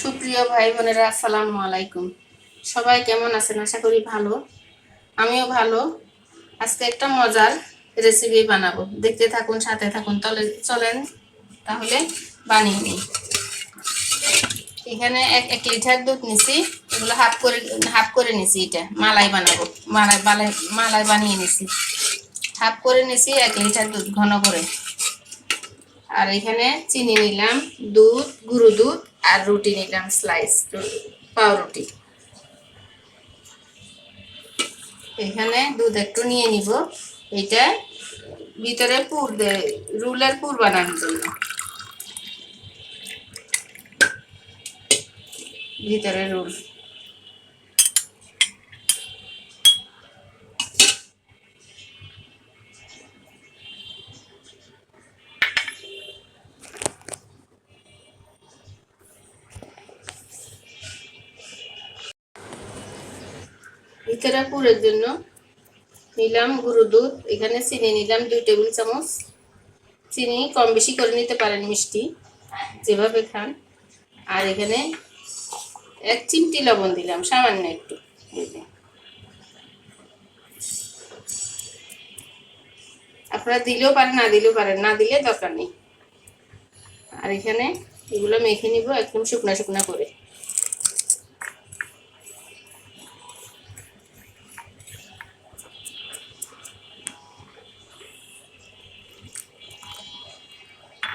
সুপ্রিয় ভাই বোনেরা, আসসালামু আলাইকুম। সবাই কেমন আছেন? আশা করি ভালো। আমিও ভালো। আজকে একটা মজার রেসিপি বানাবো। দেখতে থাকুন, সাথে থাকুন, তলে চলেন, তাহলে বানিয়ে নিই। এখানে এক এক লিটার দুধ নিছি। এগুলো হাফ করে হাফ করে নিছি এটা। মালাই বানাবো। মালাই মালাই মালাই বানিয়ে নিছি। হাফ করে নিছি এক লিটার দুধ, ঘন করে। আর এখানে চিনি নিলাম, দুধ, গুঁড়ো দুধ আর রুটি নিলাম স্লাইস পাউরুটি এখানে দুধ একটু নিয়ে নিব। এটা ভিতরে পুর রুলের পুর বানানোর জন্য। ভিতরে রুল। ভিতরে পুরের জন্য নিলাম গুঁড়ো দুধ। এখানে চিনি নিলাম দুই টেবিল চামচ। চিনি কম বেশি করে নিতে পারেন মিষ্টি, যেভাবে খান। আর এখানে এক চিমটি লবণ দিলাম, সামান্য একটু। আপনারা দিলেও পারেন, না দিলেও পারেন, না দিলে দরকার নেই। আর এখানে এগুলো মেখে নিব একদম শুকনা শুকনা করে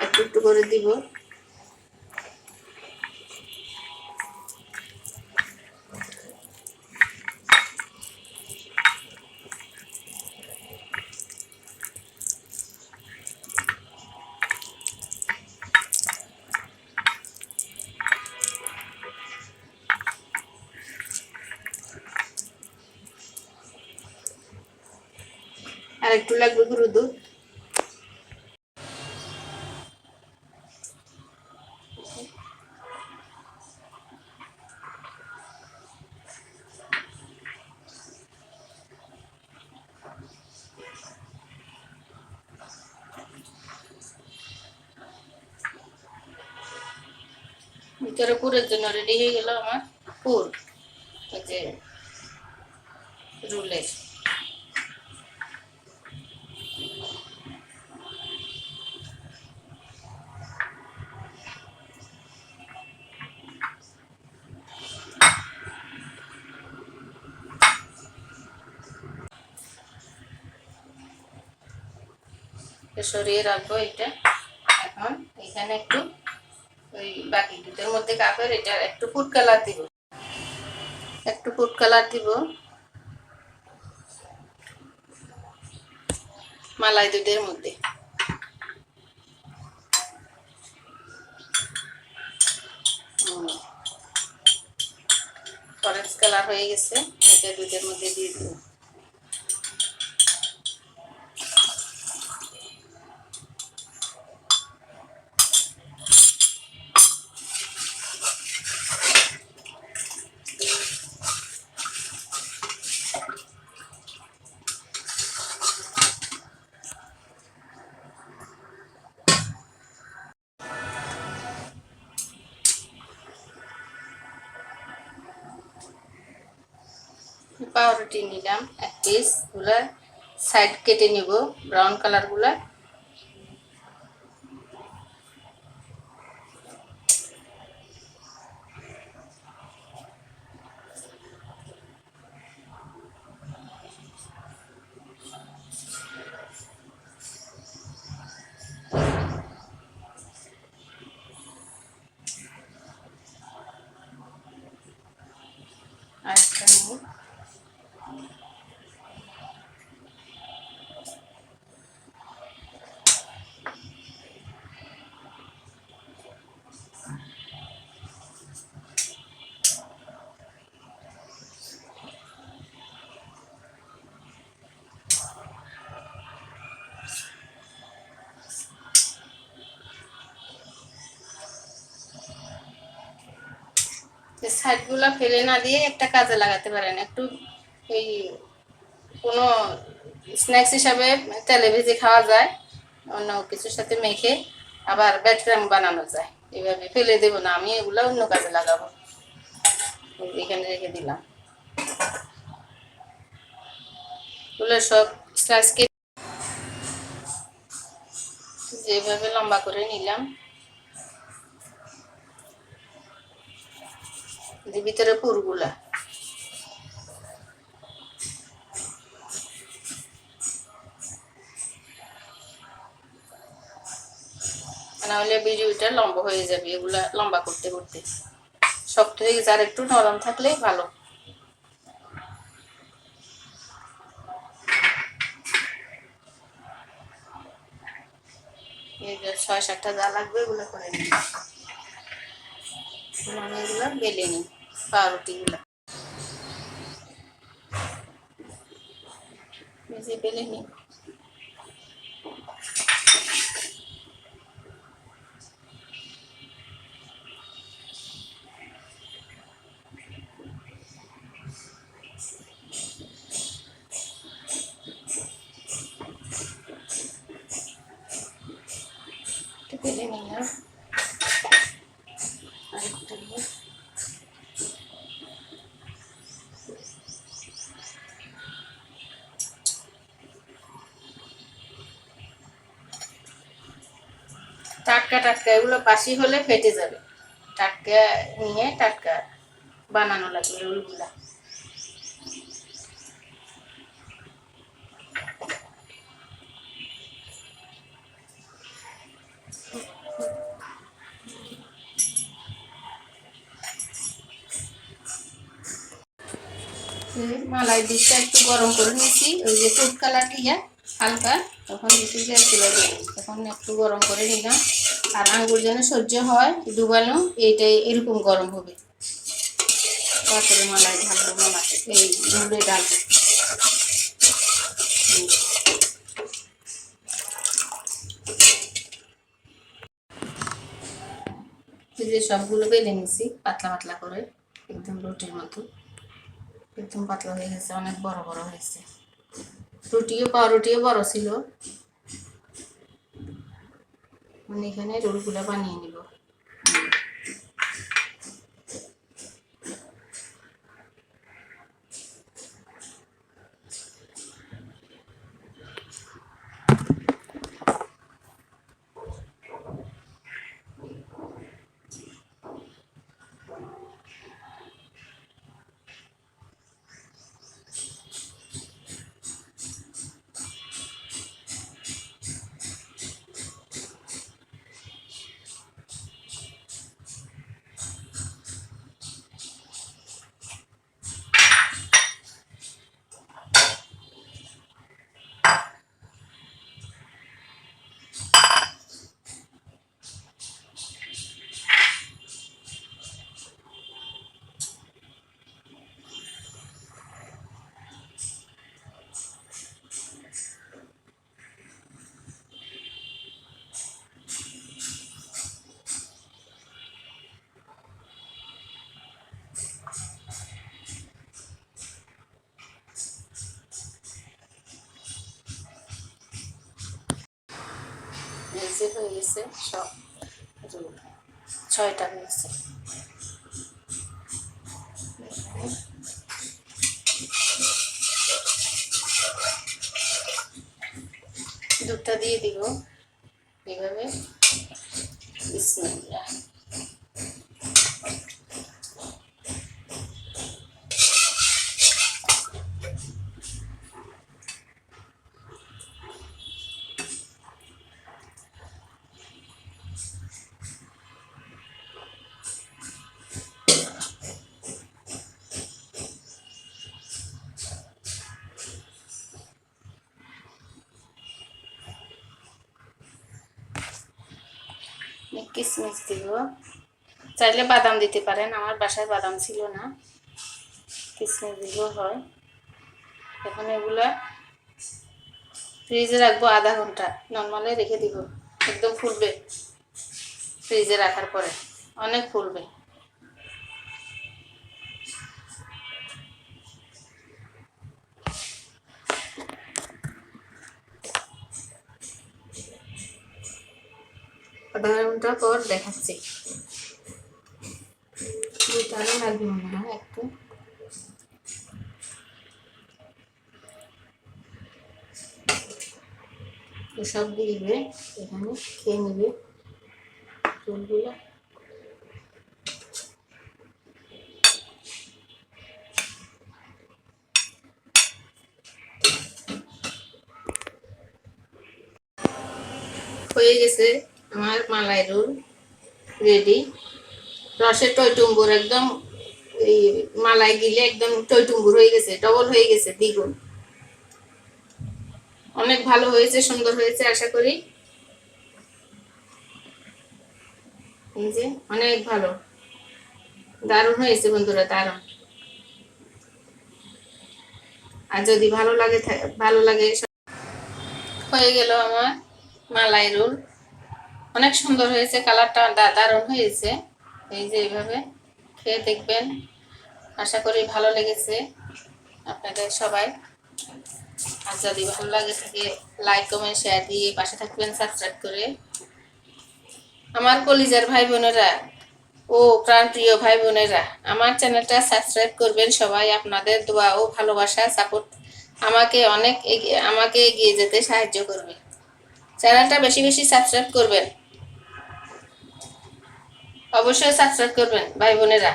একটু একটু করে দিব। আর একটু লাগবে গুঁড়ো দুধ ভিতরে পুরের জন্য রেডি হয়ে গেল আমার পুর, এই যে রুলের সরিয়ে রাখব এটা। এখন এখানে একটু ওই বাকি দুধের মধ্যে কাপের, এটা একটু ফুড কালার দিব। একটু ফুড কালার দিব। মালাই দুধের মধ্যে। অরেঞ্জ কালার হয়ে গেছে, এটা দুধের মধ্যে দিয়ে দিব। পাউরুটি নিলাম এক পিসগুলা সাইড কেটে নিব ব্রাউন কালার সাইডগুলো ফেলে না দিয়ে একটা কাজে লাগাতে পারেন। একটু এই কোনো স্ন্যাক্স হিসাবে তেলে ভেজে খাওয়া যায়, অন্য কিছুর সাথে মেখে আবার ব্যাটরাম বানানো যায়। এভাবে ফেলে দেবো না, আমি এগুলো অন্য কাজে লাগাবো। এখানে রেখে দিলাম। এগুলো সব স্লাইস কেটে যেভাবে লম্বা করে নিলাম। যে ভিতরে পুরগুলা। নাহলে বিজুইটা লম্বা হয়ে যাবে, এগুলা লম্বা করতে করতে। শক্ত হয়ে গেছে, আর একটু নরম থাকলে ভালো। ছয় সাতটা যা লাগবে, এগুলো করে নিই। এগুলো বেলে নিই। পাউরুটিগুলো ভেজে বেলে নিই একটু বেলে নিলাম আরেকটা নিয়ে টাটকা টাটকা এগুলো বাসি হলে ফেটে যাবে। টাটকা নিয়ে টাটকা বানানো লাগবে রোলগুলা। মালাই ডিশটা একটু গরম করে নিয়েছি, ওই যে ফুড কালার দিয়া হালকা, তখন দিতে যে তুলে তখন একটু গরম করে নিলাম। আর আঙ্গুর যেন সহ্য হয়, ডুবানো, এইটাই এরকম গরম হবে। তারপরে মালাই ঢালবো মালা এই। এই যে সবগুলো বেলে নিছি, পাতলা পাতলা করে, একদম রুটির মতো। একদম পাতলা হয়ে গেছে, অনেক বড় বড় হয়েছে। রুটিও পাউরুটিও বড় ছিল। মানে এখানে রোলগুলো বানিয়ে নিব। যে হয়ে গেছে সব ছয়টা হয়েছে। দুধটা দিয়ে দিব। এইভাবে। বিসমিল্লাহ। কিশমিশ দিব। চাইলে বাদাম দিতে পারেন, আমার বাসায় বাদাম ছিল না। কিসমিস দিব হয়। এখন এগুলো ফ্রিজে রাখব আধা ঘণ্টা, নর্মালে রেখে দিব। একদম ফুলবে ফ্রিজে রাখার পরে, অনেক ফুলবে। আধা ঘণ্টা পর দেখাচ্ছি দুটারও লাগবে মনে হয়, একটু। সব দিবে, এখানে খেয়ে নেবে। চুলগুলো। হয়ে গেছে। আমার মালাই রোল রেডি। রসের টইটুম্বুর একদম এই মালাই গিলে একদম টইটুম্বুর হয়ে গেছে ডবল হয়ে গেছে, দ্বিগুণ। অনেক ভালো হয়েছে, সুন্দর হয়েছে, আশা করি। এই যে অনেক ভালো। দারুণ হয়েছে বন্ধুরা, দারুণ। আর যদি ভালো লাগে ভালো লাগে হয়ে গেল আমার মালাই রোল অনেক সুন্দর হয়েছে, কালারটা দারুণ হয়েছে। এই যে এইভাবে খেয়ে দেখবেন। আশা করি ভালো লেগেছে আপনাদের সবাই। আর যদি ভালো লাগে থাকে লাইক কমেন্ট শেয়ার দিয়ে পাশে থাকবেন সাবস্ক্রাইব করে। আমার কলিজার ভাই বোনেরা ও প্রাণ প্রিয় ভাই বোনেরা, আমার চ্যানেলটা সাবস্ক্রাইব করবেন সবাই। আপনাদের দোয়া ও ভালোবাসা সাপোর্ট আমাকে অনেক আমাকে এগিয়ে যেতে সাহায্য করবে। চ্যানেলটা বেশি বেশি সাবস্ক্রাইব করবেন। অবশ্যই সাবস্ক্রাইব করবেন, ভাই বোনেরা।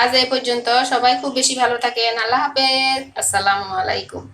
আজ এই পর্যন্ত সবাই খুব বেশি ভালো থাকেন। আল্লাহ হাফেজ। আসসালামু আলাইকুম।